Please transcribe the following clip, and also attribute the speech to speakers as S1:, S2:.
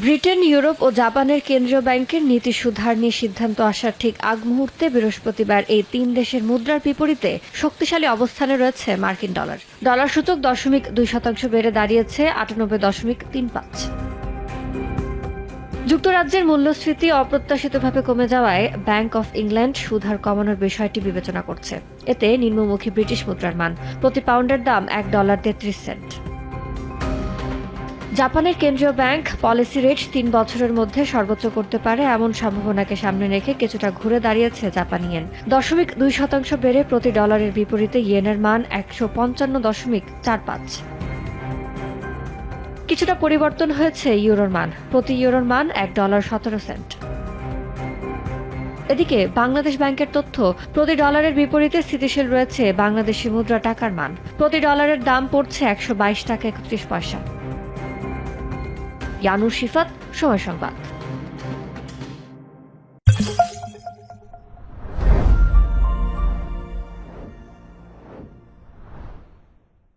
S1: Britain, Europe ও জাপানের কেন্দ্রীয় ব্যাংকের নীতি সুধার নিয়ে সিদ্ধান্ত আসার ঠিক আগ মুহূর্তে বৃহস্পতিবার এই তিন দেশের মুদ্রার বিপরীতে শক্তিশালী অবস্থানে রয়েছে মার্কিন ডলার। ডলার সূচক দশমিক দুই শতাংশ বেড়ে দাঁড়িয়েছে, আটানব্বই দশমিক তিন পাঁচ। যুক্তরাজ্যের মূল্যস্ফীতি অপ্রত্যাশিতভাবে কমে যাওয়ায় ব্যাংক অফ ইংল্যান্ড সুধার কমানোর বিষয়টি বিবেচনা করছে। এতে নিম্নমুখী ব্রিটিশ মুদ্রার মান প্রতি পাউন্ডের দাম এক ডলার তেত্রিশ সেন্ট। জাপানের কেন্দ্রীয় ব্যাংক পলিসি রেট তিন বছরের মধ্যে সর্বোচ্চ করতে পারে এমন সম্ভাবনাকে সামনে রেখে কিছুটা ঘুরে দাঁড়িয়েছে জাপানি ইয়েন। দশমিক দুই শতাংশ বেড়ে প্রতি ডলারের বিপরীতে ইয়েনের মান একশো পঞ্চান্ন দশমিক চার পাঁচ। কিছুটা পরিবর্তন হয়েছে ইউরোর মান। প্রতি ইউরোর মান এক ডলার সতেরো সেন্ট। এদিকে বাংলাদেশ ব্যাংকের তথ্য, প্রতি ডলারের বিপরীতে স্থিতিশীল রয়েছে বাংলাদেশি মুদ্রা টাকার মান। প্রতি ডলারের দাম পড়ছে একশো বাইশ টাকা একত্রিশ পয়সা। ইয়ানুর শিফাত সময় সংবাদ।